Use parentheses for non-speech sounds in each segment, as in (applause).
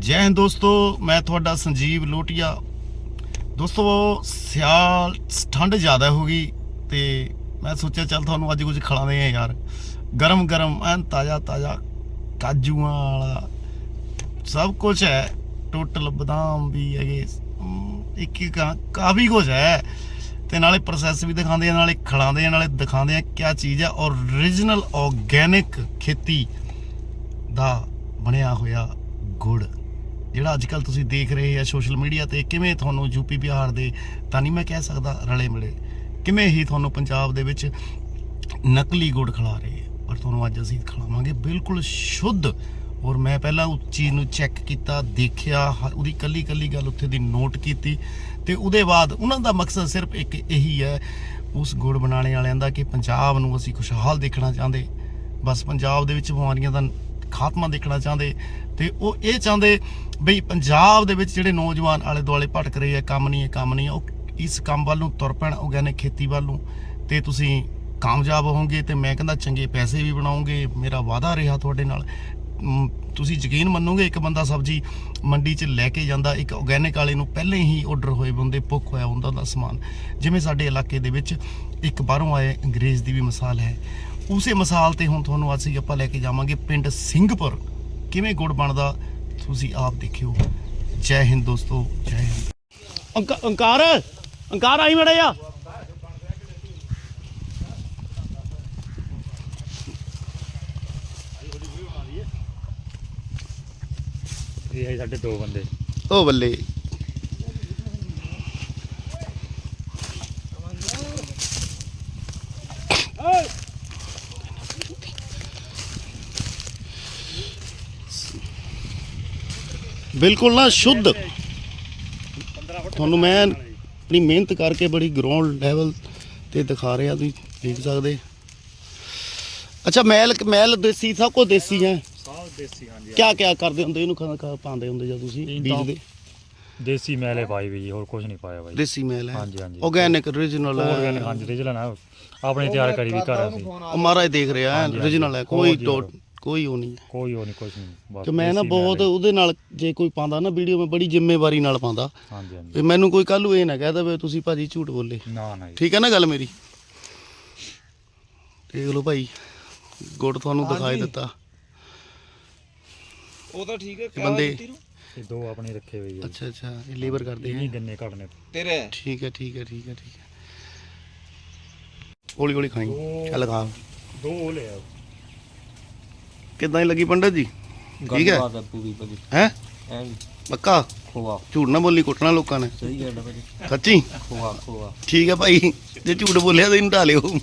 ਜੈ ਹਿੰਦ ਦੋਸਤੋ, ਮੈਂ ਤੁਹਾਡਾ ਸੰਜੀਵ ਲੋਟੀਆ। ਦੋਸਤੋ, ਸਿਆਲ ਠੰਡ ਜ਼ਿਆਦਾ ਹੋ ਗਈ ਤੇ ਮੈਂ ਸੋਚਿਆ ਚੱਲ ਤੁਹਾਨੂੰ ਅੱਜ ਕੁਝ ਖਿਲਾਉਂਦੇ ਆ ਯਾਰ। ਗਰਮ ਗਰਮ, ਐਨ ਤਾਜ਼ਾ ਤਾਜ਼ਾ ਕਾਜੂਆਂ ਵਾਲਾ ਸਭ ਕੁਝ ਹੈ। ਟੋਟਲ ਬਦਾਮ ਵੀ ਹੈਗੇ ਇੱਕ ਇੱਕ ਕਾਫੀ ਕੁਝ ਹੈ। ਤੇ ਨਾਲੇ ਪ੍ਰੋਸੈਸ ਵੀ ਦਿਖਾਉਂਦੇ ਆ ਨਾਲੇ ਖਿਲਾਉਂਦੇ ਆ ਨਾਲੇ ਦਿਖਾਉਂਦੇ ਆ ਕੀ ਚੀਜ਼ ਹੈ। ਔਰ origignal ਆਰਗੇਨਿਕ ਖੇਤੀ ਦਾ ਬਣਿਆ ਹੋਇਆ ਗੁੜ। ਜਿਹੜਾ ਅੱਜ ਕੱਲ ਤੁਸੀਂ ਦੇਖ ਰਹੇ ਆ ਸੋਸ਼ਲ ਮੀਡੀਆ ਤੇ, ਕਿਵੇਂ ਤੁਹਾਨੂੰ ਯੂਪੀ ਬਿਹਾਰ ਦੇ, ਤਾਂ ਨਹੀਂ ਮੈਂ ਕਹਿ ਸਕਦਾ ਰਲੇ ਮਿਲੇ, ਕਿਵੇਂ ਹੀ ਤੁਹਾਨੂੰ ਪੰਜਾਬ ਦੇ ਵਿੱਚ ਨਕਲੀ ਗੁੜ ਖਿਲਾ ਰਹੇ ਆ। ਪਰ ਤੁਹਾਨੂੰ ਅੱਜ ਅਸੀਂ ਖਿਲਾਵਾਂਗੇ ਬਿਲਕੁਲ ਸ਼ੁੱਧ। ਔਰ ਮੈਂ ਪਹਿਲਾਂ ਉਸ ਚੀਜ਼ ਨੂੰ ਚੈੱਕ ਕੀਤਾ, ਦੇਖਿਆ, ਹ- ਉਹਦੀ ਕੱਲੀ ਕੱਲੀ ਗੱਲ ਉੱਥੇ ਦੀ ਨੋਟ ਕੀਤੀ ਤੇ ਉਹਦੇ ਬਾਅਦ ਉਹਨਾਂ ਦਾ ਮਕਸਦ ਸਿਰਫ ਇੱਕ ਇਹੀ ਹੈ, ਉਸ ਗੁੜ ਬਣਾਉਣੇ ਵਾਲਿਆਂ ਦਾ ਕਿ ਪੰਜਾਬ ਨੂੰ ਅਸੀਂ ਖੁਸ਼ਹਾਲ ਦੇਖਣਾ ਚਾਹੁੰਦੇ। ਬਸ ਪੰਜਾਬ ਦੇ ਵਿੱਚ ਬਿਮਾਰੀਆਂ ਦਾ ਖਾਤਮਾ ਦੇਖਣਾ ਚਾਹੁੰਦੇ ਤੇ ਉਹ ਇਹ ਚਾਹੁੰਦੇ ਬਈ ਪੰਜਾਬ ਦੇ ਵਿੱਚ ਜਿਹੜੇ ਨੌਜਵਾਨ ਆਲੇ ਦੁਆਲੇ ਭਟਕ ਰਹੇ ਆ, ਕੰਮ ਨਹੀਂ ਹੈ, ਕੰਮ ਨਹੀਂ ਉਹ ਇਸ ਕੰਮ ਵੱਲ ਨੂੰ ਤੁਰ ਪੈਣ ਔਰਗੈਨਿਕ ਖੇਤੀ ਵੱਲ ਨੂੰ ਤੇ ਤੁਸੀਂ ਕਾਮਯਾਬ ਹੋਵੋਗੇ ਤੇ ਮੈਂ ਕਹਿੰਦਾ ਚੰਗੇ ਪੈਸੇ ਵੀ ਬਣਾਉਂਗੇ ਮੇਰਾ ਵਾਅਦਾ ਰਿਹਾ ਤੁਹਾਡੇ ਨਾਲ। ਤੁਸੀਂ ਯਕੀਨ ਮੰਨੋਗੇ ਇੱਕ ਬੰਦਾ ਸਬਜ਼ੀ ਮੰਡੀ 'ਚ ਲੈ ਕੇ ਜਾਂਦਾ, ਇੱਕ ਆਰਗੈਨਿਕ ਵਾਲੇ ਨੂੰ ਪਹਿਲੇ ਹੀ ਆਰਡਰ ਹੋਏ ਬੰਦੇ, ਭੁੱਖ ਹੋਇਆ ਉਹਨਾਂ ਦਾ ਸਮਾਨ। ਜਿਵੇਂ ਸਾਡੇ ਇਲਾਕੇ ਦੇ ਵਿੱਚ ਇੱਕ ਬਾਹਰੋਂ ਆਏ ਅੰਗਰੇਜ਼ ਦੀ ਵੀ ਮਿਸਾਲ ਹੈ। ਉਸੇ ਮਿਸਾਲ ਤੇ ਹੁਣ ਤੁਹਾਨੂੰ ਅੱਜ ਅਸੀਂ ਆਪਾਂ ਲੈ ਕੇ ਜਾਵਾਂਗੇ ਪਿੰਡ ਸਿੰਘਪੁਰ। ਕਿਵੇਂ ਗੁੜ ਬਣਦਾ ਤੁਸੀਂ ਆਪ ਦੇਖਿਓ। ਜੈ ਹਿੰਦ ਦੋਸਤੋ ਜੈ ਹਿੰਦ। ਅੰਕਾਰ ਅੰਕਾਰ ਆਈ ਮੜਾ ਜਾ ਇਹ ਸਾਡੇ ਦੋ ਬੰਦੇ। ਓ ਬੱਲੇ। ਬਿਲਕੁਲ ਨਾ ਸ਼ੁੱਧ। ਤੁਹਾਨੂੰ ਮੈਂ ਆਪਣੀ ਮਿਹਨਤ ਕਰਕੇ ਬੜੀ ਗਰਾਊਂਡ ਲੈਵਲ ਤੇ ਦਿਖਾ ਰਿਹਾ ਤੁਸੀਂ ਦੇਖ ਸਕਦੇ। ਅੱਛਾ ਮੈਲ ਮੈਲ ਦੇਸੀ ਸਭ ਕੁਝ ਦੇਸੀ ਹੈ। ਸਾਹ ਦੇਸੀ ਹਾਂਜੀ ਕਿਆ ਕਿਆ ਕਰਦੇ ਹੁੰਦੇ? ਇਹਨੂੰ ਖਾ ਖਾ ਪਾਉਂਦੇ ਹੁੰਦੇ ਜਾਂ ਤੁਸੀਂ ਬੀਜਦੇ ਦੇਸੀ ਮੈਲੇ ਪਾਈ ਵੀ ਜੀ ਹੋਰ ਕੁਝ ਨਹੀਂ ਪਾਇਆ ਬਾਈ। ਦੇਸੀ ਮੈਲ ਹੈ। ਹਾਂਜੀ, ਹਾਂਜੀ। ਆਰਗੈਨਿਕ origignal ਆਰਗੈਨਿਕ ਹਾਂਜੀ ਰਿਜਲ ਨਾ ਆਪਣੇ ਤਿਆਰ ਕਰੀ ਵੀ ਘਰ ਅਸੀਂ। ਉਹ ਮਹਾਰਾਜ ਦੇਖ ਰਿਹਾ ਹੈ origignal ਹੈ। ਕੋਈ ਡੋਟ। ਕੋਈ ਉਹ ਨਹੀਂ ਹੈ। ਕੋਈ ਉਹ ਨਹੀਂ ਕੁਝ ਨਹੀਂ। ਬਸ ਕਿ ਮੈਂ ਨਾ ਬਹੁਤ ਉਹਦੇ ਨਾਲ ਜੇ ਕੋਈ ਪਾਉਂਦਾ ਨਾ ਵੀਡੀਓ ਮੈਂ ਬੜੀ ਜ਼ਿੰਮੇਵਾਰੀ ਨਾਲ ਪਾਉਂਦਾ। ਹੈ। ਹਾਂਜੀ ਹਾਂਜੀ। ਵੀ ਮੈਨੂੰ ਕੋਈ ਕੱਲ ਨੂੰ ਇਹ ਨਾ ਕਹਿ ਦੇਵੇ ਤੁਸੀਂ ਭਾਜੀ ਝੂਠ ਬੋਲੇ। ਨਾ ਨਾ ਜੀ। ਠੀਕ ਹੈ ਨਾ ਗੱਲ ਮੇਰੀ? ਦੇਖ ਲਓ ਭਾਈ ਗੁੜ ਤੁਹਾਨੂੰ ਦਿਖਾਈ ਦਿੱਤਾ। ਉਹ ਤਾਂ ਠੀਕ ਹੈ ਇਹ ਬੰਦੇ ਇਹ ਦੋ ਆਪਣੇ ਰੱਖੇ ਹੋਏ ਜੀ। ਅੱਛਾ ਅੱਛਾ ਇਹ ਲੀਵਰ ਕਰਦੇ ਨਹੀਂ ਗੰਨੇ ਘਟਨੇ ਤੇਰੇ। ਠੀਕ ਹੈ ਠੀਕ ਹੈ ਠੀਕ ਹੈ ਠੀਕ ਹੈ। ਹੌਲੀ ਹੌਲੀ ਖਾਈ ਚੱਲ ਖਾ। ਦੋ ਉਹ ਲਿਆ ਕਿੱਦਾਂ ਹੀ ਲੱਗੀ ਪੰਡਤ ਜੀ? ਠੀਕ ਹੈ। ਗੱਲਬਾਤ ਪੂਰੀ ਭਾਜੀ। ਹੈ? ਐ ਪੱਕਾ? ਖੋਆ। ਝੂਠ ਨਾ ਬੋਲੀ ਕੁੱਟਣਾ ਲੋਕਾਂ ਨੇ। ਸਹੀ ਗੱਲ ਹੈ ਭਾਜੀ। ਸੱਚੀ? ਖੋਆ ਖੋਆ। ਠੀਕ ਹੈ ਭਾਈ। ਜੇ ਝੂਠ ਬੋਲਿਆ ਤਾਂ ਇਹਨੂੰ ਢਾਲਿਓ ਫਿਰ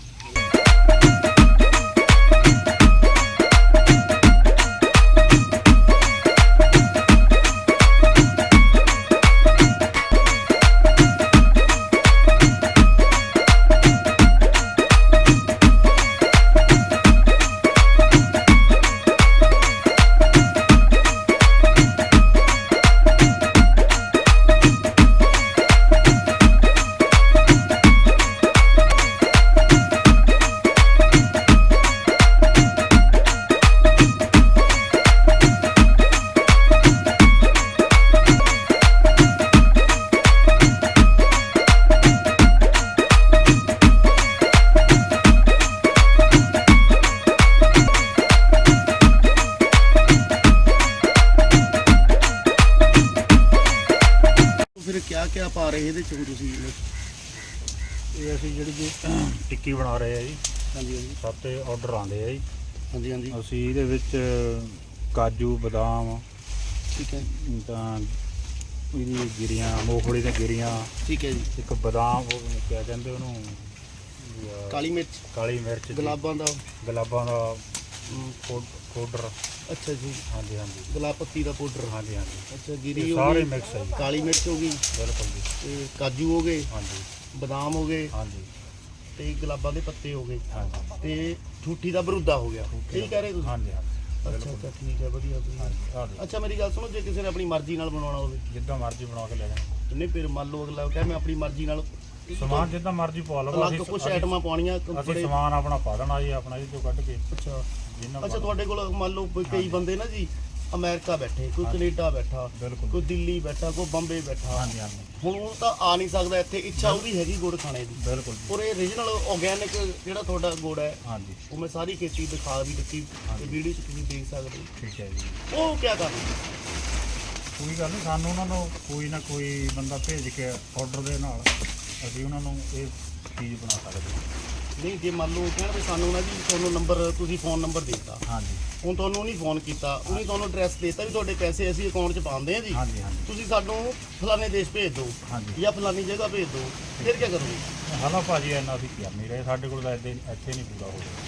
ਹਾਂਜੀ ਹਾਂਜੀ ਸੱਤੇ ਆਰਡਰ ਆਉਂਦੇ ਆ ਜੀ। ਹਾਂਜੀ ਹਾਂਜੀ। ਅਸੀਂ ਇਹਦੇ ਵਿੱਚ ਕਾਜੂ ਬਦਾਮ ਠੀਕ ਹੈ। ਤਾਂ ਇਹਦੀ ਗਿਰੀਆਂ ਮੂੰਗਫਲੀ ਦੀਆਂ ਗਿਰੀਆਂ ਠੀਕ ਹੈ ਜੀ। ਇੱਕ ਬਦਾਮ ਉਹ ਕਿਆ ਕਹਿੰਦੇ ਉਹਨੂੰ ਅਹ ਕਾਲੀ ਮਿਰਚ। ਕਾਲੀ ਮਿਰਚ ਗੁਲਾਬਾਂ ਦਾ। ਗੁਲਾਬਾਂ ਦਾ ਪਾਊਡਰ ਅੱਛਾ ਜੀ। ਹਾਂਜੀ ਹਾਂਜੀ। ਗੁਲਾਬ ਪੱਤੀ ਦਾ ਪਾਊਡਰ ਹਾਂਜੀ ਹਾਂਜੀ। ਅੱਛਾ ਇਹ ਗਿਰੀ ਹੋ ਸਾਰੇ ਗਈ। ਮਿਕਸ ਹੈ ਜੀ। ਕਾਲੀ ਮਿਰਚ ਹੋ ਗਈ। ਬਿਲਕੁਲ ਜੀ। ਤੇ ਕਾਜੂ ਹੋ ਗਏ। ਹਾਂਜੀ। ਬਦਾਮ ਹੋ ਗਏ। ਹਾਂਜੀ। ਤੇ ਗੁਲਾਬਾਂ ਦੇ ਪੱਤੇ ਹੋ ਗਏ। ਹਾਂਜੀ। ਤੇ ਠੂਠੀ ਦਾ ਬਰੂਦਾ ਹੋ ਗਿਆ। ਠੀਕ ਕਹਿ ਰਹੇ ਤੁਸੀਂ? ਹਾਂਜੀ ਹਾਂਜੀ। ਅੱਛਾ ਅੱਛਾ ਠੀਕ ਹੈ ਵਧੀਆ ਹਾਂਜੀ। ਅੱਛਾ ਮੇਰੀ ਗੱਲ ਸੁਣੋ ਜੇ ਕਿਸੇ ਨੇ ਆਪਣੀ ਮਰਜ਼ੀ ਨਾਲ ਬਣਾਉਣਾ ਹੋਵੇ। ਜਿੱਦਾਂ ਮਰਜ਼ੀ ਬਣਾ ਕੇ ਲੈ ਜਾਣਾ ਨਹੀਂ ਫਿਰ ਮੰਨ ਲਓ ਅਗਲਾ ਕਹੇ ਮੈਂ ਆਪਣੀ ਮਰਜ਼ੀ ਨਾਲ ਸਮਾਨ ਜਿੱਦਾਂ ਮਰਜ਼ੀ ਪਵਾ ਲਓ ਅਲੱਗ ਅਸੀਂ ਕੁਝ ਆਈਟਮਾਂ ਪਾਉਣੀਆਂ ਅਸੀਂ ਸਮਾਨ ਆਪਣਾ ਪਾ ਦੇਣਾ ਜੀ ਆਪਣਾ ਇਹ ਚੋਂ ਕੱਢ ਕੇ। ਅੱਛਾ। ਅੱਛਾ ਤੁਹਾਡੇ ਕੋਲ ਮੰਨ ਲਓ ਕਈ ਬੰਦੇ ਨਾ ਜੀ ਅਮਰੀਕਾ ਬੈਠੇ ਕੋਈ ਕੈਨੇਡਾ ਬੈਠਾ ਬਿਲਕੁਲ। ਕੋਈ ਦਿੱਲੀ ਬੈਠਾ ਕੋਈ ਬੰਬੇ ਬੈਠਾ। ਹਾਂਜੀ ਹਾਂਜੀ। ਹੁਣ ਉਹ ਤਾਂ ਆ ਨਹੀਂ ਸਕਦਾ ਇੱਥੇ ਇੱਛਾ ਉਹਦੀ ਹੈਗੀ ਗੁੜ ਖਾਣੇ ਦੀ। ਬਿਲਕੁਲ ਜੀ। ਔਰ ਇਹ ਰੀਜਨਲ ਆਰਗੈਨਿਕ ਜਿਹੜਾ ਤੁਹਾਡਾ ਗੁੜ ਹੈ ਹਾਂਜੀ। ਉਹ ਮੈਂ ਸਾਰੀ ਖੇਤੀ ਦਿਖਾ ਵੀ ਦਿੱਤੀ ਤੇ ਵੀਡੀਓ 'ਚ ਤੁਸੀਂ ਦੇਖ ਸਕਦੇ ਹੋ। ਠੀਕ ਹੈ ਜੀ। ਉਹ ਕੀ ਕਰਨਾ ਕੋਈ ਗੱਲ ਨਹੀਂ ਸਾਨੂੰ ਉਹਨਾਂ ਨੂੰ ਕੋਈ ਨਾ ਕੋਈ ਬੰਦਾ ਭੇਜ ਕੇ ਆਰਡਰ ਦੇ ਨਾਲ ਅਸੀਂ ਉਹਨਾਂ ਨੂੰ ਇਹ ਚੀਜ਼ ਬਣਾ ਸਕਦੇ ਹਾਂ। ਨਹੀਂ ਜੇ ਮੰਨ ਲਓ ਕਹਿਣ ਵੀ ਸਾਨੂੰ ਨਾ ਜੀ ਤੁਹਾਨੂੰ ਨੰਬਰ ਤੁਸੀਂ ਫੋਨ ਨੰਬਰ ਦਿੱਤਾ। ਹਾਂਜੀ। ਹੁਣ ਤੁਹਾਨੂੰ ਨਹੀਂ ਫੋਨ ਕੀਤਾ ਉਹਨੇ ਤੁਹਾਨੂੰ ਐਡਰੈਸ ਦਿੱਤਾ ਵੀ ਤੁਹਾਡੇ ਪੈਸੇ ਅਸੀਂ ਅਕਾਊਂਟ 'ਚ ਪਾਉਂਦੇ ਆ ਜੀ। ਹਾਂਜੀ ਹਾਂਜੀ। ਤੁਸੀਂ ਸਾਨੂੰ ਫਲਾਣੇ ਦੇਸ਼ ਭੇਜ ਦਿਓ ਹਾਂਜੀ। ਜਾਂ ਫਲਾਣੀ ਜਗ੍ਹਾ ਭੇਜ ਦਿਓ ਫਿਰ ਕੀ ਕਰੋਗੇ? ਹਾਲਾ ਭਾਜੀ ਇੰਨਾ ਅਸੀਂ ਨਹੀਂ ਰਹੇ ਸਾਡੇ ਕੋਲ ਤਾਂ ਇੱਥੇ ਇੱਥੇ ਨਹੀਂ ਪੂਰਾ ਹੋ ਰਿਹਾ।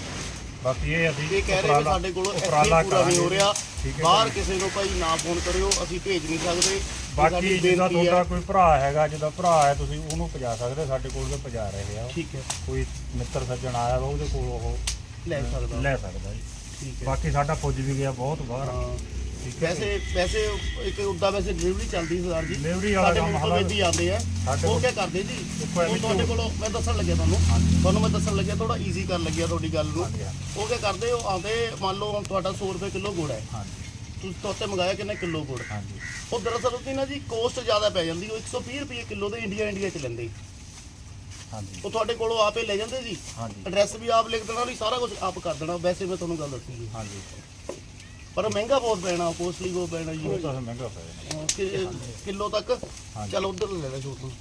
ਬਾਕੀ ਇਹ ਅਸੀਂ ਇਹ ਕਹਿ ਰਹੇ ਕਿ ਉਪਰਾਲਾ- ਸਾਡੇ ਕੋਲ ਇੱਥੇ ਉਪਰਾਲਾ ਪੂਰਾ ਨਹੀਂ ਹੋ ਕਰਾਂਗੇ। ਰਿਹਾ। ਠੀਕ ਹੈ ਬਾਹਰ। ਕਿਸੇ ਨੂੰ ਭਾਈ ਨਾ ਫੋਨ ਕਰਿਓ ਅਸੀਂ ਭੇਜ ਨਹੀਂ ਸਕਦੇ। ਇਹ ਬਾਕੀ ਸਾਡੀ ਜਿਹਦਾ ਬੇਨਤੀ ਹੈ। ਤੁਹਾਡਾ ਕੋਈ ਭਰਾ ਹੈਗਾ ਜਿਹਦਾ ਭਰਾ ਹੈ ਤੁਸੀਂ ਉਹਨੂੰ ਪਜਾ ਸਕਦੇ ਸਾਡੇ ਕੋਲ ਤਾਂ ਪਜਾ ਰਹੇ ਆ। ਠੀਕ ਹੈ। ਕੋਈ ਮਿੱਤਰ ਸੱਜਣ ਆਇਆ ਵਾ ਉਹਦੇ ਕੋਲ ਉਹ ਲੈ ਸਕਦਾ। ਲੈ ਸਕਦਾ ਜੀ। ਠੀਕ ਹੈ। ਬਾਕੀ ਸਾਡਾ ਪੁੱਜ ਵੀ ਗਿਆ ਬਹੁਤ ਬਾਹਰ। ਹਾਂ। ਠੀਕ ਹੈ ਵੈਸੇ ਵੈਸੇ ਇੱਕ ਉੱਦਾਂ ਵੈਸੇ ਡਿਲੀਵਰੀ ਚੱਲਦੀ ਸਰਦਾਰ ਜੀ। Delivery ਵਾਲਾ ਸਾਡੇ ਕੰਮ ਹਾਲਾ- ਵੀ ਆਉਂਦੇ ਆ। ਸਾਡੇ ਉਹ ਕੋਲ- ਕੀ ਕਰਦੇ ਜੀ? ਦੇਖੋ ਐਵੇਂ ਉਹ ਤੁਹਾਡੇ ਕੋਲੋਂ ਮੈਂ ਦੱਸਣ ਲੱਗਿਆ ਤੁਹਾਨੂੰ। ਹਾਂਜੀ। ਤੁਹਾਨੂੰ ਮੈਂ ਦੱਸਣ ਲੱਗਿਆ ਥੋੜਾ ਈਜ਼ੀ ਕਰਨ ਲੱਗਿਆ ਤੁਹਾਡੀ ਗੱਲ ਨੂੰ। ਹਾਂਜੀ। ਉਹ ਕੀ ਕਰਦੇ ਉਹ ਆਉਂਦੇ ਮੰਨ ਲਓ ਹੁਣ ਤੁਹਾਡਾ 100 ਰੁਪਏ ਕਿਲੋ ਗੁੜ ਹੈ। ਹਾਂਜੀ। ਤੁਸੀਂ ਤੋਤੇ ਮੰਗਾਇਆ ਕਿੰਨੇ ਕਿਲੋ ਗੁੜ? ਹਾਂਜੀ। ਉਹ ਦਰਅਸਲ ਉਹਦੀ ਨਾ ਜੀ ਕੋਸਟ ਜ਼ਿਆਦਾ ਪੈ ਜਾਂਦੀ ਉਹ 120 ਰੁਪਏ ਕਿਲੋ ਦੇ ਇੰਡੀਆ ਇੰਡੀਆ ਚ ਲੈਂਦੇ। ਹਾਂਜੀ। ਉਹ ਤੁਹਾਡੇ ਕੋਲੋਂ ਆਪੇ ਲੈ ਜਾਂਦੇ ਜੀ? ਹਾਂਜੀ। ਐਡਰੈਸ ਵੀ ਆਪ ਲਿਖ ਦੇਣਾ ਨਹੀਂ ਸਾਰਾ ਕੁਝ ਆਪ ਕਰ ਦੇਣਾ। ਵੈਸੇ ਮੈਂ ਤੁਹਾਨੂੰ ਗੱਲ ਦੱਸੀ ਜੀ। ਹਾਂਜੀ। ਪਰ ਮਹਿੰਗਾ ਬਹੁਤ ਪੈਣਾ ਕੋਸਟਲੀ ਬਹੁਤ ਪੈਣਾ ਜੀ। ਉਹ ਤਾਂ ਮਹਿੰਗਾ ਪੈ ਜਾਣਾ ਹਾਂ, ਕਿ- ਕਿਲੋ ਤੱਕ। ਚਲ ਉਧਰ ਲੈ ਲੈ ਛੋਟ।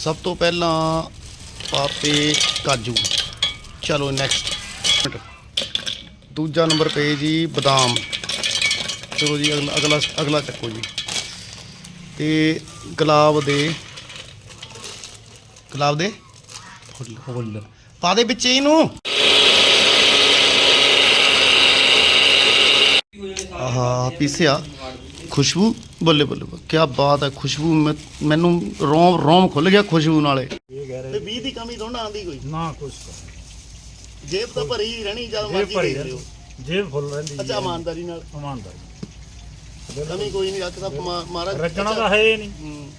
ਸਭ ਤੋਂ ਪਹਿਲਾਂ ਪਾਪੇ ਕਾਜੂ। ਚਲੋ ਨੈਕਸਟ ਦੂਜਾ ਨੰਬਰ ਪੇ ਜੀ ਬਦਾਮ। ਚਲੋ ਜੀ ਅਗਲਾ ਅਗਲਾ ਅਗਲਾ ਚੱਕੋ ਜੀ। ਤੇ ਗੁਲਾਬ ਦੇ ਗੁਲਾਬ ਦੇ? ਫੁੱਲ ਫੁੱਲ ਪਾ ਦੇ ਵਿੱਚ ਇਹਨੂੰ। ਆਹਾ ਪੀਸਿਆ। ਖੁਸ਼ਬੂ? ਬੱਲੇ ਬੱਲੇ ਕੀ ਬਾਤ ਹੈ ਖੁਸ਼ਬੂ। ਮੈਨੂੰ ਰੋਮ ਰੋਮ ਖੁੱਲ ਗਿਆ ਖੁਸ਼ਬੂ ਨਾਲੇ। ਇਹ ਕਹਿ ਤੇ ਰਹੇ 20 ਦੀ ਕਮੀ ਥੋੜਾ ਆਂਦੀ ਕੋਈ। ਨਾ ਕੁਛ ਜੇਬ ਤਾਂ ਭਰੀ ਰਹਿਣੀ ਜਦ ਮਰਜ਼ੀ ਦੇਖ ਲਿਓ ਜੇਬ ਫੁੱਲ ਰਹਿੰਦੀ ਅੱਛਾ ਇਮਾਨਦਾਰੀ ਨਾਲ। ਇਮਾਨਦਾਰੀ ਕਮੀ ਕੋਈ ਨਹੀਂ ਰੱਖਦਾ ਮਹਾਰਾਜ ਰੱਜਣਾ ਤਾਂ ਹੈ ਹੀ ਨਹੀਂ।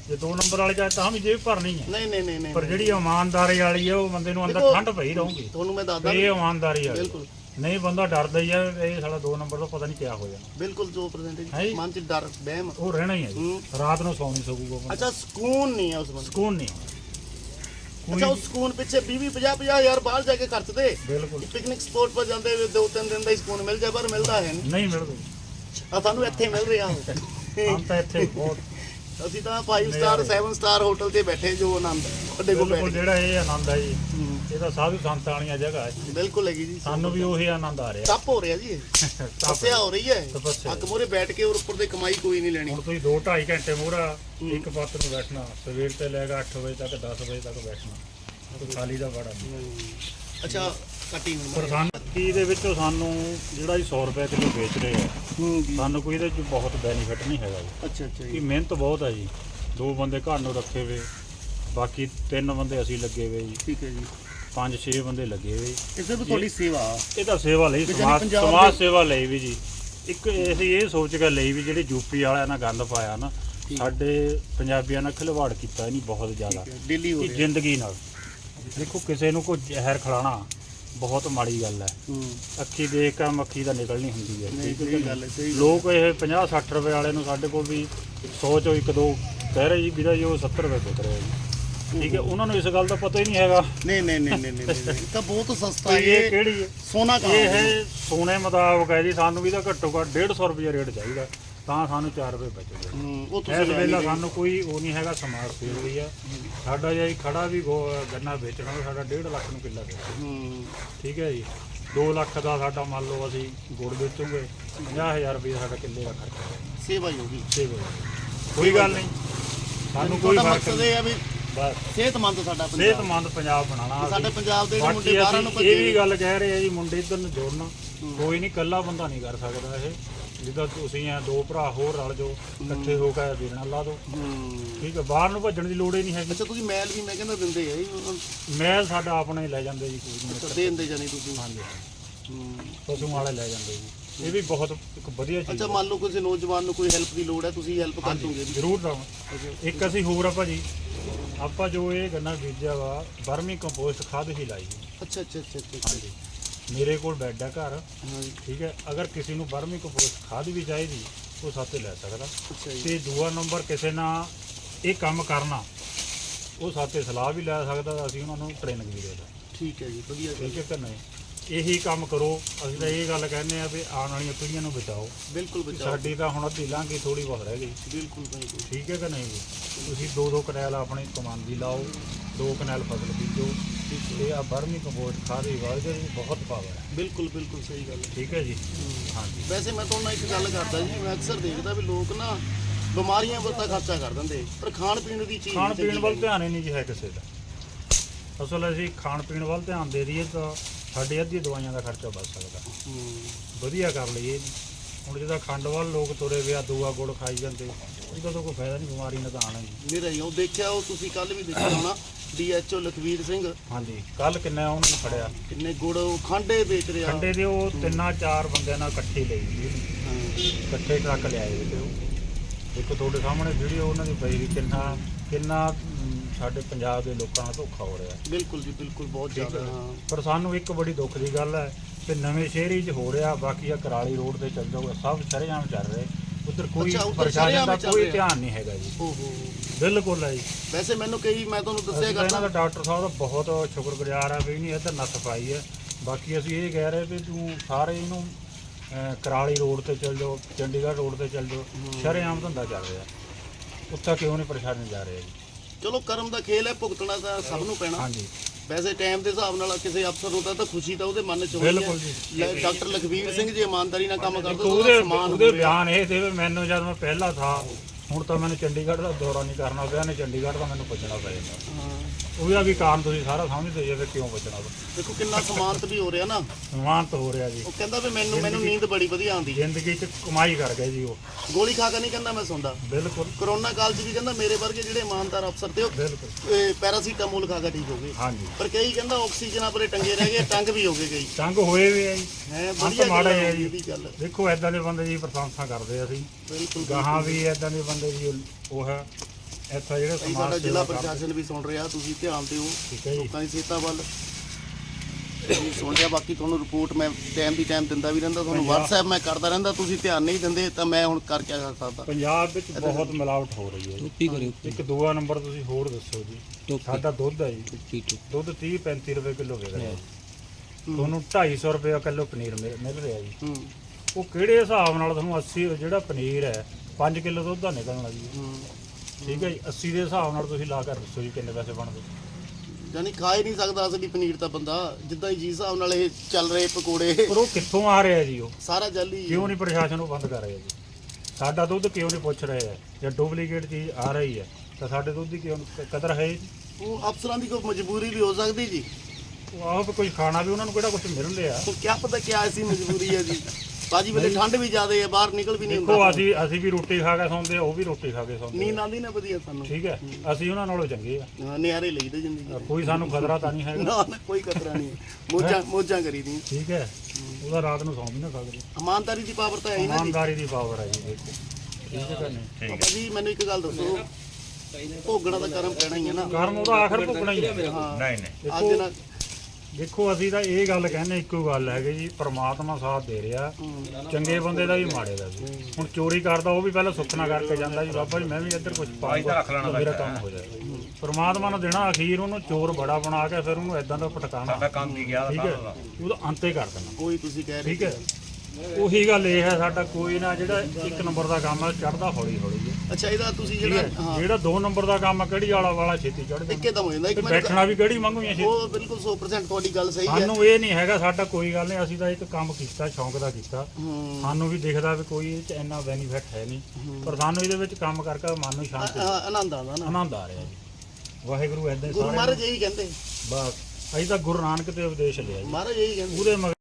ਜੇ ਦੋ ਨੰਬਰ ਵਾਲੇ ਚਾਹੇ ਤਾਂ ਵੀ ਜੇਬ ਭਰਨੀ ਹੈ। ਨਹੀਂ ਨਹੀਂ ਨਹੀਂ ਨਹੀਂ ਪਰ ਜਿਹੜੀ ਇਮਾਨਦਾਰੀ ਵਾਲੀ ਹੈ ਉਹ ਬੰਦੇ ਨੂੰ ਅੰਦਰ ਠੰਡ ਪਈ ਰਹੂਗੀ। ਤੁਹਾਨੂੰ ਮੈਂ ਦੱਸਦਾ ਇਹ ਇਮਾਨਦਾਰੀ ਵਾਲੀ। ਬਿਲਕੁਲ। ਨਹੀਂ ਬੰਦਾ ਡਰਦਾ ਹੀ ਹੈ ਇਹ ਸਾਲਾ ਦੋ ਨੰਬਰ ਤੋਂ ਪਤਾ ਨਹੀਂ ਕਿਆ ਹੋ ਜਾਣਾ ਬਿਲਕੁਲ ਜੋ ਹੈ ਪਰਸੈਂਟੇਜ ਜੀ। ਮਨ ਚ ਡਰ ਬਹਿਮ ਉਹ ਰਹਿਣਾ ਹੀ ਹੈ ਜੀ। ਰਾਤ ਨੂੰ ਸੌਂ ਨਹੀਂ ਸਕੂਗਾ ਅੱਛਾ ਸਕੂਨ ਨਹੀਂ ਹੈ ਉਸ ਬੰਦੇ ਸਕੂਨ ਨਹੀਂ ਅੱਛਾ ਉਸ ਸਕੂਨ ਪਿੱਛੇ 20 50 50000 ਹਜ਼ਾਰ ਬਾਹਰ ਜਾ ਕੇ ਖਰਚਦੇ। ਬਿਲਕੁਲ। ਪਿਕਨਿਕ ਸਪੋਟ ਪਰ ਜਾਂਦੇ ਦੋ ਤਿੰਨ ਦਿਨ ਦਾ ਹੀ ਸਕੂਨ ਮਿਲ ਜਾਏ ਪਰ ਮਿਲਦਾ ਹੈ ਨਹੀਂ ਮਿਲਦਾ। ਆ ਸਾਨੂੰ ਇੱਥੇ ਮਿਲ ਰਿਹਾ। ਹਮ ਤਾਂ ਇੱਥੇ ਬਹੁਤ ਅਸੀਂ ਤਾਂ 5 ਸਟਾਰ 7 ਸਟਾਰ ਹੋਟਲ ਤੇ ਬੈਠੇ ਜੋ ਆਨੰਦ ਤੁਹਾਡੇ ਕੋਲ ਬਿਲਕੁਲ ਬੈਠ। ਜਿਹੜਾ ਇਹ ਆਨੰਦ ਹੈ ਜੀ। ਇਹ ਤਾਂ ਸਾਧੂ ਸੰਤ ਵਾਲੀਆਂ ਜਗ੍ਹਾ ਹੈ। ਬਿਲਕੁਲ ਹੈਗੀ ਜੀ ਸਾਨੂੰ ਵੀ ਉਹੀ ਆਨੰਦ ਆ ਰਿਹਾ। ਟੱਪ ਹੋ ਰਿਹਾ ਜੀ (laughs) ਤਪੱਸਿਆ ਹੋ ਰਹੀ ਹੈ। ਤਪੱਸਿਆ। ਮੂਹਰੇ ਬੈਠ ਕੇ ਔਰ ਉੱਪਰ ਦੇ ਕਮਾਈ ਕੋਈ ਨਹੀਂ ਲੈਣੀ। ਹੁਣ ਤੁਸੀਂ 2 2.5 ਘੰਟੇ ਮੂਹਰਾ ਇੱਕ ਪੱਤ ਨੂੰ ਬੈਠਣਾ ਸਵੇਰ ਤੇ ਲੈ ਕੇ 8 ਵਜੇ ਤੱਕ 10 ਵਜੇ ਤੱਕ ਬੈਠਣਾ। ਕੋਈ ਖਾਲੀ ਦਾ ਬੜਾ ਅੱਛਾ ਕਟਿੰਗ ਪਰ ਸਾਨੂੰ ਕੀ ਦੇ ਵਿੱਚੋਂ ਸਾਨੂੰ ਜਿਹੜਾ ਜੀ 100 ਰੁਪਏ ਕਿਲੋ ਵੇਚ ਰਹੇ ਆ ਹੂੰ ਜੀ ਸਾਨੂੰ ਕੋਈ ਇਹਦੇ ਚ ਬਹੁਤ ਬੈਨੀਫਿਟ ਨਹੀਂ ਹੈਗਾ ਜੀ। ਅੱਛਾ ਅੱਛਾ ਕਿ ਜੀ। ਮਿਹਨਤ ਬਹੁਤ ਹੈ ਜੀ। ਦੋ ਬੰਦੇ ਘਰ ਨੂੰ ਰੱਖੇ ਹੋਏ ਬਾਕੀ ਤਿੰਨ ਬੰਦੇ ਅਸੀਂ ਲੱਗੇ ਹੋਏ ਜੀ। ਠੀਕ ਹੈ ਜੀ। ਪੰਜ ਛੇ ਬੰਦੇ ਲੱਗੇ ਹੋਏ ਇਸੇ ਵੀ ਤੁਹਾਡੀ ਸੇਵਾ। ਇਹ ਤਾਂ ਸੇਵਾ ਲਈ ਵੀ ਜਾਣੀ ਸਮਾਜ ਪੰਜਾਬ ਸਮਾਜ ਦੇ- ਸੇਵਾ ਲਈ ਵੀ ਜੀ। ਇੱਕ ਅਸੀਂ ਇਹ ਸੋਚ ਕੇ ਲਈ ਵੀ ਜਿਹੜੇ ਯੂਪੀ ਵਾਲਿਆਂ ਨਾਲ ਗੰਦ ਪਾਇਆ ਨਾ। ਸਾਡੇ ਪੰਜਾਬੀਆਂ ਨਾਲ ਖਿਲਵਾੜ ਕੀਤਾ ਨਹੀਂ ਬਹੁਤ ਜ਼ਿਆਦਾ। ਦਿੱਲੀ ਹੋ ਰਿਹਾ। ਜ਼ਿੰਦਗੀ ਨਾਲ। ਦੇਖੋ ਕਿਸੇ ਨੂੰ ਕੋਈ ਜ਼ਹਿਰ ਖਿਲਾਣਾ ਬਹੁਤ ਮਾੜੀ ਗੱਲ ਹੈ। ਅੱਖੀ ਦੇਖ ਕੇ ਮੱਖੀ ਦਾ ਹੁੰਦੀ ਹੈ। ਨਹੀਂ ਠੀਕ ਹੈ ਸਹੀ ਕਿ ਗੱਲ ਹੈ ਸਹੀ ਗੱਲ ਲੋਕ ਇਹ 50 60 ਰੁਪਏ ਵਾਲੇ ਨੂੰ ਸਾਡੇ ਕੋਲ ਵੀ 100 ਚੋਂ ਇੱਕ ਦੋ ਕਹਿ ਰਹੇ ਜੀ ਵੀਰਾ ਜੀ ਉਹ 70 ਰੁਪਏ ਵਿਕ ਰਿਹਾ ਜੀ। ਠੀਕ ਹੈ ਉਹਨਾਂ ਨੂੰ ਇਸ ਗੱਲ ਦਾ ਪਤਾ ਹੀ ਨਹੀਂ ਹੈਗਾ। ਨਹੀਂ ਨਹੀਂ ਨਹੀਂ ਨਹੀਂ ਨਹੀਂ ਇਹ ਤਾਂ ਬਹੁਤ ਸਸਤਾ ਹੈ ਇਹ ਕਿਹੜੀ ਹੈ? ਸੋਨਾ ਕਾ ਇਹ ਹੈ। ਸੋਨੇ ਮੁਤਾਬਕ ਹੈ ਜੀ ਸਾਨੂੰ ਵੀ ਤਾਂ ਘੱਟੋ ਘੱਟ 150 ਰੁਪਏ ਰੇਟ ਚਾਹੀਦਾ। ਤਾਂ ਸਾਨੂੰ 4 ਰੁਪਏ ਬਚਦੇ ਹੂੰ ਉਹ ਇਸ ਤੁਸੀਂ ਵੇਲੇ ਸਾਨੂੰ ਕੋਈ ਉਹ ਨਹੀਂ ਹੈਗਾ ਸਮਾਜ ਸੇਵੀ ਆ। ਸਾਡਾ ਜੇ ਖੜਾ ਵੀ ਗੋ- ਗੰਨਾ ਵੇਚਣਾ ਸਾਡਾ 1.5 ਲੱਖ ਨੂੰ ਕਿੱਲਾ ਦੇ ਹੂੰ। ਠੀਕ ਹੈ ਜੀ। 2 ਲੱਖ ਦਾ ਸਾਡਾ ਮੰਨ ਲਓ ਅਸੀਂ ਗੁੜ ਵੇਚੋਗੇ 50000 ਰੁਪਏ ਸਾਡਾ ਕਿੱਲੇ ਦਾ ਖਰਚਾ ਹੈ ਸੇਵਾ ਹੀ ਹੋਗੀ ਸੇਵ ਕੋਈ ਗੱਲ ਨਹੀਂ। ਸਾਨੂੰ ਕੋਈ ਤੁਹਾਡਾ ਫ਼ਰਕ ਮਕਸਦ ਨਹੀਂ ਇਹ ਹੈ ਵੀ ਬਸ। ਸਿਹਤਮੰਦ ਸਾਡਾ ਪੰਜਾਬ। ਸਿਹਤਮੰਦ ਪੰਜਾਬ ਬਣਾਉਣਾ ਸਾਡੇ ਅਸੀਂ। ਪੰਜਾਬ ਦੇ ਜਿਹੜੇ ਬਾਕੀ ਮੁੰਡੇ ਬਾਹਰਾਂ ਨੂੰ ਅਸੀਂ ਇਹ ਵੀ ਗੱਲ ਕਹਿ ਰਹੇ ਆ ਜੀ ਮੁੰਡੇ ਇੱਧਰ ਨੂੰ ਜੋੜਨਾ। ਕੋਈ ਨਹੀਂ ਇਕੱਲਾ ਬੰਦਾ ਨਹੀਂ ਕਰ ਸਕਦਾ ਇਹ। ਜਿੱਦਾਂ ਤੁਸੀਂ ਆ ਦੋ ਭਰਾ ਹੋਰ ਰਲ ਜਾਓ ਇਕੱਠੇ ਹੋ ਕੇ ਵੀਰਣਾ ਲਾ ਦਿਓ ਠੀਕ ਹੈ ਬਾਹਰ ਨੂੰ ਭੱਜਣ ਦੀ ਲੋੜ ਹੀ ਨਹੀਂ ਹੈਗੀ। ਅੱਛਾ ਤੁਸੀਂ ਮੈਲ ਵੀ ਮੈਂ ਕਹਿੰਦਾ ਦਿੰਦੇ ਆ ਜੀ ਉਹਨਾਂ ਮੈਂ ਸਾਡਾ ਆਪਣਾ ਹੀ ਲੈ ਜਾਂਦੇ ਜੀ ਕੋਈ ਨਹੀਂ। ਦੇ ਦਿੰਦੇ ਜਾਨੀ ਤੁਸੀਂ। ਹਾਂਜੀ ਹੂੰ। ਪਸ਼ੂ ਵਾਲੇ ਲੈ ਜਾਂਦੇ ਜੀ। ਇਹ ਵੀ ਬਹੁਤ ਇੱਕ ਵਧੀਆ ਚੀਜ਼ ਅੱਛਾ ਮੰਨ ਲਓ ਕਿਸੇ ਨੌਜਵਾਨ ਨੂੰ ਕੋਈ ਹੈਲਪ ਦੀ ਲੋੜ ਹੈ ਤੁਸੀਂ ਹੈਲਪ ਕਰ ਦੋਗੇ ਜੀ। ਜ਼ਰੂਰ ਦਵਾਂ। ਇੱਕ ਅਸੀਂ ਹੋਰ ਆ ਭਾਜੀ ਆਪਾਂ ਜੋ ਇਹ ਗੰਨਾ ਬੀਜਿਆ ਵਾ ਵਰਮੀ ਕੰਪੋਸਟ ਖਾਦ ਹੀ ਲਾਈ। ਜੀ। ਅੱਛਾ ਅੱਛਾ ਅੱਛਾ। ਹਾਂਜੀ। ਮੇਰੇ ਕੋਲ ਬੈੱਡ ਆ ਘਰ। ਠੀਕ ਹੈ? ਅਗਰ ਕਿਸੇ ਨੂੰ ਵਰਮੀ ਕੰਪੋਸਟ ਖਾਦ ਵੀ ਚਾਹੀਦੀ ਉਹ ਸਾਤੇ ਲੈ ਸਕਦਾ। ਤੇ ਦੂਆ ਨੰਬਰ ਕਿਸੇ ਨਾਲ ਇਹ ਕੰਮ ਕਰਨਾ ਉਹ ਸਾਤੇ ਸਲਾਹ ਵੀ ਲੈ ਸਕਦਾ ਅਸੀਂ ਉਹਨਾਂ ਨੂੰ ਟ੍ਰੇਨਿੰਗ ਵੀ ਦੇ ਦਾਂ ਠੀਕ ਹੈ ਜੀ ਵਧੀਆ ਗੱਲ ਠੀਕ ਹੈ ਕਿ ਨਹੀਂ? ਇਹੀ ਕੰਮ ਕਰੋ। ਅਸੀਂ ਤਾਂ ਇਹ ਗੱਲ ਕਹਿੰਦੇ ਆ ਵੀ ਆਉਣ ਵਾਲੀਆਂ ਪੀੜ੍ਹੀਆਂ ਨੂੰ ਬਚਾਓ। ਬਿਲਕੁਲ ਬਚਾਓ। ਸਾਡੀ ਤਾਂ ਹੁਣ ਅੱਧੀ ਲਾਂਘੀ ਥੋੜੀ ਬਹੁਤ ਰਹਿ ਗਈ। ਬਿਲਕੁਲ ਬਿਲਕੁਲ। ਠੀਕ ਹੈ ਕਿ ਨਹੀਂ? ਜੀ ਤੁਸੀਂ ਦੋ ਦੋ ਕਨੈਲ ਆਪਣੀ ਕਮਾਂਦੀ ਲਾਓ। ਦੋ ਕਨੈਲ ਫਸਲ ਬੀਜੋ ਇਹ ਆ ਬਰਮੀ ਕੰਪੋਸਟ ਖਾਦ ਦੀ ਵਾਜੇ ਬਹੁਤ ਪਾਵਰ ਹੈ। ਬਿਲਕੁਲ ਬਿਲਕੁਲ ਸਹੀ ਗੱਲ ਹੈ। ਠੀਕ ਹੈ ਜੀ? ਹਾਂਜੀ। ਵੈਸੇ ਮੈਂ ਤੁਹਾਨੂੰ ਇੱਕ ਗੱਲ ਕਰਦਾ ਜੀ ਮੈਂ ਅਕਸਰ ਦੇਖਦਾ ਵੀ ਲੋਕ ਨਾ ਬਿਮਾਰੀਆਂ ਵੱਲ ਤਾਂ ਖਰਚਾ ਕਰ ਦਿੰਦੇ ਪਰ ਖਾਣ ਪੀਣ ਦੀ ਚੀਜ਼ ਖਾਣ ਪੀਣ ਵੱਲ ਧਿਆਨ ਹੀ ਨਹੀਂ ਜੀ ਹੈ ਕਿਸੇ ਦਾ। ਅਸਲ ਅਸੀਂ ਖਾਣ ਪੀਣ ਵੱਲ ਧਿਆਨ ਦੇ ਦਈਏ ਤਾਂ ਸਾਡੇ ਅੱਧੀ ਦਵਾਈਆਂ ਦਾ ਖਰਚਾ ਬਚ ਸਕਦਾ। ਹੂੰ। ਵਧੀਆ ਕਰ ਲਈਏ। ਹੁਣ ਜਿਹਦਾ ਖੰਡ ਵੱਲ ਲੋਕ ਤੁਰੇ ਵਿਆ ਦੂਆ ਗੁੜ ਖਾਈ ਜਾਂਦੇ ਉਹਦਾ ਤਾਂ ਕੋਈ ਫਾਇਦਾ ਨਹੀਂ ਬਿਮਾਰੀ ਨਾਲ ਤਾਂ ਆਣਾ ਜੀ ਮੇਰਾ ਹੀ ਉਹ ਦੇਖਿਆ ਉਹ ਤੁਸੀਂ ਕੱਲ ਵੀ ਦੇਖਿਆ ਹੋਣਾ ਡੀਐਚਓ ਲਖਵੀਰ ਸਿੰਘ। ਹਾਂਜੀ ਕੱਲ ਕਿੰਨਾ ਉਹਨਾਂ ਨੂੰ ਫੜਿਆ? ਕਿੰਨੇ ਗੁੜ ਉਹ ਖਾਂਡੇ ਵੇਚ ਰਿਹਾ। ਖੰਡੇ ਦੇ ਉਹ ਤਿੰਨਾਂ ਚਾਰ ਬੰਦਿਆਂ ਨਾਲ ਇਕੱਠੇ ਲਈ ਜੀ ਹਾਂ। ਇਕੱਠੇ ਟਰੱਕ ਲਿਆਏ ਤੇ ਉਹ। ਦੇਖੋ ਤੁਹਾਡੇ ਸਾਹਮਣੇ ਵੀਡੀਓ ਉਹਨਾਂ ਦੀ ਪਈ ਵੀ ਕਿੰਨਾ ਕਿੰਨਾ ਅਮ, ਸਾਡੇ ਪੰਜਾਬ ਦੇ ਲੋਕਾਂ ਨਾਲ ਧੋਖਾ ਹੋ ਰਿਹਾ। ਬਿਲਕੁਲ ਜੀ ਬਿਲਕੁਲ ਬਹੁਤ ਜ਼ਿਆਦਾ ਹੈ। ਪਰ ਸਾਨੂੰ ਇੱਕ ਬੜੀ ਦੁੱਖ ਦੀ ਗੱਲ ਹੈ ਕਿ ਨਵੇਂ ਸ਼ਹਿਰੀ 'ਚ ਹੋ ਰਿਹਾ ਬਾਕੀ ਆ ਕਰਾਲੀ ਰੋਡ ਤੇ ਚੱਲ ਜਾਓਗੇ ਸਭ ਸ਼ਰੇਆਮ ਚੱਲ ਰਹੇ। ਉਧਰ ਕੋਈ ਅੱਛਾ, ਉੱਧਰ ਪ੍ਰਸ਼ਾਸਨ ਸ਼ਰੇਆਮ ਦਾ ਚੱਲ ਕੋਈ ਰਿਹਾ। ਧਿਆਨ ਨਹੀਂ ਹੈਗਾ ਜੀ। ਓਹੋ ਬਿਲਕੁਲ ਹੈ ਜੀ। ਵੈਸੇ ਮੈਨੂੰ ਕਈ ਮੈਂ ਤੁਹਾਨੂੰ ਦੱਸਿਆ ਅਸੀਂ ਤਾਂ ਇਹਨਾਂ ਦਾ ਡਾਕਟਰ ਸਾਹਿਬ ਦਾ ਬਹੁਤ ਸ਼ੁਕਰਗੁਜ਼ਾਰ ਆ ਵੀ ਨਹੀਂ ਇੱਧਰ ਨੱਥ ਪਾਈ ਹੈ। ਬਾਕੀ ਅਸੀਂ ਇਹ ਕਹਿ ਰਹੇ ਵੀ ਤੂੰ ਸਾਰੇ ਇਹਨੂੰ ਅਹ, ਕਰਾਲੀ ਰੋਡ ਤੇ ਚੱਲ ਜਾਓ ਚੰਡੀਗੜ੍ਹ ਰੋਡ ਤੇ ਚੱਲ ਜਾਓ ਸ਼ਰੇਆਮ ਧੰਦਾ ਚੱਲ ਰਿਹਾ। ਉੱਥੇ ਕਿਉਂ ਨਹੀਂ ਪ੍ਰਸ਼ਾਸਨ ਜਾ ਰਿਹਾ ਜੀ? ਚਲੋ ਕਰਮ ਦਾ ਖੇਲ ਹੈ ਭੁਗਤਣਾ ਤਾਂ ਸਭ ਨੂੰ ਪੈਣਾ। ਹਾਂਜੀ। ਵੈਸੇ ਟਾਈਮ ਦੇ ਹਿਸਾਬ ਨਾਲ ਕਿਸੇ ਅਫਸਰ ਨੂੰ ਤਾਂ ਤਾਂ ਖੁਸ਼ੀ ਤਾਂ ਉਹਦੇ ਮਨ 'ਚ ਹੋਣੀ ਬਿਲਕੁਲ ਹੈ ਜੀ। ਲੈ, ਡਾਕਟਰ ਲਖਵੀਰ ਸਿੰਘ ਜੀ ਇਮਾਨਦਾਰੀ ਨਾਲ ਕੰਮ ਕਰਦੇ ਉਹਦੇ। ਬਿਆਨ ਇਹ ਤੇ ਵੀ ਮੈਨੂੰ ਜਦ ਮੈਂ ਪਹਿਲਾਂ ਥਾ ਹੁਣ ਤਾਂ ਮੈਨੂੰ ਚੰਡੀਗੜ੍ਹ ਦਾ ਦੌਰਾ ਨਹੀਂ ਕਰਨਾ ਪਿਆ, ਨੇ ਚੰਡੀਗੜ੍ਹ ਦਾ ਮੈਨੂੰ ਪੁੱਛਣਾ ਪੈ ਜਾਂਦਾ। ਹਾਂ। ਉਹਦਾ ਵੀ ਕਾਰਨ ਤੁਸੀਂ ਸਾਰਾ ਸਮਝਦੇ ਜੇ ਕਿਉਂ ਪੁੱਛਣਾ ਦੇਖੋ ਕਿੰਨਾ ਸਮਾਨਤ ਵੀ ਹੋ ਰਿਹਾ ਨਾ। ਸਮਾਨਤ ਹੋ ਰਿਹਾ ਜੀ। ਉਹ ਕਹਿੰਦਾ ਵੀ ਮੈਨੂੰ ਮੈਨੂੰ ਨੀਂਦ ਬੜੀ ਵਧੀਆ ਆਉਂਦੀ। ਜ਼ਿੰਦਗੀ 'ਚ ਕਮਾਈ ਕਰ ਗਏ ਜੀ ਉਹ। ਗੋਲੀ ਖਾ ਕੇ ਨਹੀਂ ਕਹਿੰਦਾ ਮੈਂ ਸੌਂਦਾ। ਬਿਲਕੁਲ। ਕਰੋਨਾ ਕਾਲ 'ਚ ਵੀ ਕਹਿੰਦਾ ਮੇਰੇ ਵਰਗੇ ਜਿਹੜੇ ਇਮਾਨਦਾਰ ਅਫਸਰ ਤੇ ਉਹ ਬਿਲਕੁਲ। ਪੈਰਾਸੀਟਾਮੋਲ ਖਾ ਕੇ ਠੀਕ ਹੋ ਗਏ। ਹਾਂਜੀ। ਪਰ ਕਈ ਕਹਿੰਦਾ ਆਕਸੀਜਨ ਆਪਰੇ ਟੰਗੇ ਰਹਿ ਗਏ ਟੰਗ ਵੀ ਹੋ ਗਏ ਕਈ। ਤੰਗ ਹੋਏ ਵੀ ਆ ਜੀ। ਹੈ ਵਧੀਆ ਮਾੜਾ ਹੀ ਜੀ। ਦੇਖੋ ਐਦਾਂ ਦੇ ਬੰਦੇ ਦੀ ਪ੍ਰਸ਼ੰਸਾ ਕਰਦੇ ਅਸੀਂ। ਬਿਲਕੁਲ ਗਾਹਾਂ ਵੀ ਐਦਾਂ ਦੇ ਬੰਦੇ ਦੀ ਉਹ ਹੈ। ਇੱਥੇ ਜਿਹੜੇ ਸਾਡਾ ਸਮਾਜ ਜ਼ਿਲ੍ਹਾ ਸੇਵਾ ਕਰਦੇ ਪ੍ਰਸ਼ਾਸਨ ਵੀ ਸੁਣ ਰਿਹਾ ਤੁਸੀਂ ਧਿਆਨ ਦਿਓ। ਠੀਕ ਹੈ ਜੀ। ਲੋਕਾਂ ਦੀ ਸਿਹਤਾਂ ਵੱਲ। ਤੁਸੀਂ ਸੁਣ ਰਿਹਾ ਬਾਕੀ ਤੁਹਾਨੂੰ ਰਿਪੋਰਟ ਮੈਂ ਟਾਈਮ ਦੀ ਟਾਈਮ ਦਿੰਦਾ ਵੀ ਰਹਿੰਦਾ ਤੁਹਾਨੂੰ ਪੰਜਾਬ- WhatsApp ਮੈਂ ਕਰਦਾ ਰਹਿੰਦਾ ਤੁਸੀਂ ਧਿਆਨ ਨਹੀਂ ਦਿੰਦੇ ਤਾਂ ਮੈਂ ਹੁਣ ਕਰ ਕਿਆ ਕਰ ਸਕਦਾ। ਪੰਜਾਬ ਵਿੱਚ ਬਹੁਤ ਮਿਲਾਵਟ ਹੋ ਰਹੀ ਹੈ ਜੀ। ਟੋਪੀ ਕਰਿਓ ਇੱਕ ਦੂਆ ਨੰਬਰ ਤੁਸੀਂ ਹੋਰ ਦੱਸੋ ਜੀ। ਟੋਪੀ ਸਾਡਾ ਦੁੱਧ ਹੈ ਜੀ। ਟੋਪੀ ਟੋਪੀ ਦੁੱਧ 30 35 ਰੁਪਏ ਕਿਲੋ ਵਿਕ ਰਿਹਾ ਜੀ। ਤੁਹਾਨੂੰ 250 ਰੁਪਏ ਕਿਲੋ ਪਨੀਰ ਮਿਲ ਮਿਲ ਰਿਹਾ ਜੀ। ਹੂੰ। ਉਹ ਕਿਹੜੇ ਹਿਸਾਬ ਨਾਲ ਤੁਹਾਨੂੰ 80 ਜਿਹੜਾ ਪਨੀਰ ਹੈ 5 ਕਿਲੋ ਦੁੱਧ ਦਾ ਨਿਕਲਣਾ ਜੀ। ਹੂੰ। ਠੀਕ ਹੈ ਜੀ 80 ਦੇ ਹਿਸਾਬ ਨਾਲ ਤੁਸੀਂ ਲਾ ਕੇ ਦੱਸੋ ਜੀ ਕਿੰਨੇ ਪੈਸੇ ਬਣਦੇ। ਯਾਨੀ ਖਾ ਹੀ ਨਹੀਂ ਸਕਦਾ ਅਸਲੀ ਪਨੀਰ ਤਾਂ ਬੰਦਾ ਜਿੱਦਾਂ ਹੀ ਜੀ ਹਿਸਾਬ ਨਾਲ ਇਹ ਚੱਲ ਰਹੇ ਪਕੌੜੇ। ਪਰ ਉਹ ਕਿੱਥੋਂ ਆ ਰਿਹਾ ਜੀ ਉਹ? ਸਾਰਾ ਜਾਲੀ ਕਿਉਂ ਨਹੀਂ ਪ੍ਰਸ਼ਾਸਨ ਉਹ ਬੰਦ ਕਰ ਰਿਹਾ ਜੀ? ਸਾਡਾ ਦੁੱਧ ਕਿਉਂ ਨਹੀਂ ਪੁੱਛ ਰਹੇ ਹੈ? ਜਾਂ ਡੁਪਲੀਕੇਟ ਚੀਜ਼ ਆ ਰਹੀ ਹੈ ਤਾਂ ਸਾਡੇ ਦੁੱਧ ਦੀ ਕਿਉਂ ਕਦਰ ਹੈ ਜੀ? ਉਹ ਅਫਸਰਾਂ ਦੀ ਕੋਈ ਮਜਬੂਰੀ ਵੀ ਹੋ ਸਕਦੀ ਜੀ। ਉਹ ਆਪ ਕੋਈ ਖਾਣਾ ਵੀ ਉਹਨਾਂ ਨੂੰ ਕਿਹੜਾ ਕੁਝ ਮਿਲ ਰਿਹਾ? ਉਹ ਕਿਆ ਪਤਾ ਕਿਆ ਐਸੀ ਮਜਬੂਰੀ ਹੈ ਜੀ? ਬਾਜੀ ਵੇਲੇ ਠੰਡ ਵੀ ਜ਼ਿਆਦੇ ਹੈ ਬਾਹਰ ਨਿਕਲ ਵੀ ਨਹੀਂ ਦੇਖੋ ਹੁੰਦਾ। ਅਸੀਂ ਅਸੀਂ ਵੀ ਰੋਟੀ ਖਾ ਕੇ ਸੌਂਦੇ ਆ ਉਹ ਵੀ ਰੋਟੀ ਖਾ ਕੇ ਸੌਂਦੇ ਨੀਂਦ ਆ। ਆਉਂਦੀ ਨਾ ਵਧੀਆ ਸਾਨੂੰ। ਠੀਕ ਹੈ ਅਸੀਂ ਉਹਨਾਂ ਨਾਲੋਂ ਚੰਗੇ ਆ। ਹਾਂ, ਨਿਆਰੇ ਲਈਦੇ ਜ਼ਿੰਦਗੀ ਕੋਈ ਸਾਨੂੰ ਖਤਰਾ ਤਾਂ ਨਹੀਂ ਹੈਗਾ। ਨਾ ਨਾ ਕੋਈ ਖਤਰਾ ਨਹੀਂ ਹੈ। ਮੋਜਾਂ ਮੋਜਾਂ ਕਰੀਦੀਆਂ ਠੀਕ ਹੈ ਉਹਦਾ ਰਾਤ ਨੂੰ ਸੌਂ ਵੀ ਨਾ ਸਕਦੇ। ਇਮਾਨਦਾਰੀ ਦੀ ਪਾਵਰ ਤਾਂ ਹੈ ਹੀ ਨਾ ਜੀ। ਇਮਾਨਦਾਰੀ ਦੀ ਪਾਵਰ ਹੈ ਜੀ ਦੇਖੋ। ਠੀਕ ਹੈ ਕਿ ਨਹੀਂ? ਬਾਬਾ ਜੀ ਮੈਨੂੰ ਇੱਕ ਗੱਲ ਦੱਸੋ। ਭੋਗਣਾ ਦਾ ਕਰਮ ਕਹਿਣਾ ਹੀ ਹੈ ਨਾ। ਕਰਮ ਉਹਦਾ ਆਖਰ ਭੁਗਣਾ ਹੀ ਹੈ। ਹਾਂ। ਨਹੀਂ ਨਹੀਂ। ਅੱਜ ਨਾ ਦੇਖੋ ਅਸੀਂ ਤਾਂ ਇਹ ਗੱਲ ਕਹਿੰਦੇ ਇੱਕੋ ਗੱਲ ਹੈਗੀ ਜੀ ਪ੍ਰਮਾਤਮਾ ਸਾਥ ਦੇ ਰਿਹਾ। ਚੰਗੇ ਬੰਦੇ ਦਾ ਵੀ ਮਾੜੇ ਦਾ ਵੀ। ਹੁਣ ਚੋਰੀ ਕਰਦਾ ਉਹ ਵੀ ਪਹਿਲਾਂ ਸੁੱਖਣਾ ਕਰਕੇ ਜਾਂਦਾ ਜੀ ਬਾਬਾ ਜੀ ਮੈਂ ਵੀ ਇੱਧਰ ਕੁਝ ਪਾਉਂਗਾ ਮੇਰਾ ਕੰਮ ਹੋ ਜਾਏ ਪ੍ਰਮਾਤਮਾ ਨੂੰ ਦੇਣਾ ਅਖੀਰ ਉਹਨੂੰ ਚੋਰ ਬੜਾ ਬਣਾ ਕੇ ਫਿਰ ਉਹਨੂੰ ਐਦਾਂ ਦਾ ਪਟਕਾਣਾ ਸਾਡਾ ਕੰਮ ਕੀ ਗਿਆ ਠੀਕ ਹੈ? ਉਹਦਾ ਅੰਤੇ ਕਰ ਦੇਣਾ। ਕੋਈ ਤੁਸੀਂ ਕਹਿ ਰਹੇ ਠੀਕ ਹੈ? ਉਹੀ ਗੱਲ ਇਹ ਹੈ ਸਾਡਾ ਕੋਈ ਨਾ ਜਿਹੜਾ ਇੱਕ ਨੰਬਰ ਦਾ ਕੰਮ ਹੈ ਚੜਦਾ ਹੌਲੀ ਹੌਲੀ ਹੈ ਅੱਛਾ ਇਹਦਾ ਤੁਸੀਂ ਜਿਹੜਾ ਹੈ। ਜਿਹੜਾ ਦੋ ਨੰਬਰ ਦਾ ਕੰਮ ਕਿਹੜੀ ਵਾਲਾ ਵਾਲਾ ਛੇਤੀ ਚੜ ਜਾਂਦਾ? ਇੱਕੇ ਦਮ ਹੋ ਜਾਂਦਾ ਇੱਕ ਤੇ ਮਿੰਟ। ਬੈਠਣਾ ਵੀ ਕਿਹੜੀ ਮੰਗੂ ਛੇਤੀ? ਉਹ ਬਿਲਕੁਲ 100% ਤੁਹਾਡੀ ਗੱਲ ਸਹੀ ਹੈ। ਸਾਨੂੰ ਇਹ ਨਹੀਂ ਹੈਗਾ ਸਾਡਾ ਕੋਈ ਗੱਲ ਨਹੀਂ ਅਸੀਂ ਤਾਂ ਇੱਕ ਕੰਮ ਕੀਤਾ ਸ਼ੌਂਕ ਦਾ ਕੀਤਾ। ਹੂੰ। ਸਾਨੂੰ ਵੀ ਦਿਖਦਾ ਵੀ ਕੋਈ ਇਹ ਚ ਇੰਨਾ ਬੈਨੀਫਿਟ ਹੈ ਨਹੀਂ। ਪਰ ਸਾਨੂੰ ਇਹਦੇ ਵਿੱਚ ਕੰਮ ਕਰਕੇ ਮਨ ਨੂੰ ਸ਼ਾਂਤੀ ਆਨੰਦ ਆਉਂਦਾ ਨਾ। ਆਨੰਦ ਆ ਰਿਹਾ ਜੀ। ਵਾਹਿਗੁਰੂ ਐਦਾਂ ਗੁਰੂ ਸਾਰੇ ਮਹਾਰਾਜ ਇਹੀ ਕਹਿੰਦੇ। ਬਸ ਅਸੀਂ ਤਾਂ ਗੁਰੂ ਨਾਨਕ ਦੇ ਉਪਦੇਸ਼ ਲਿਆ ਜੀ। ਮਹਾਰਾਜ ਇਹੀ ਕਹਿੰਦੇ। ਉਹਦੇ ਮਗਰ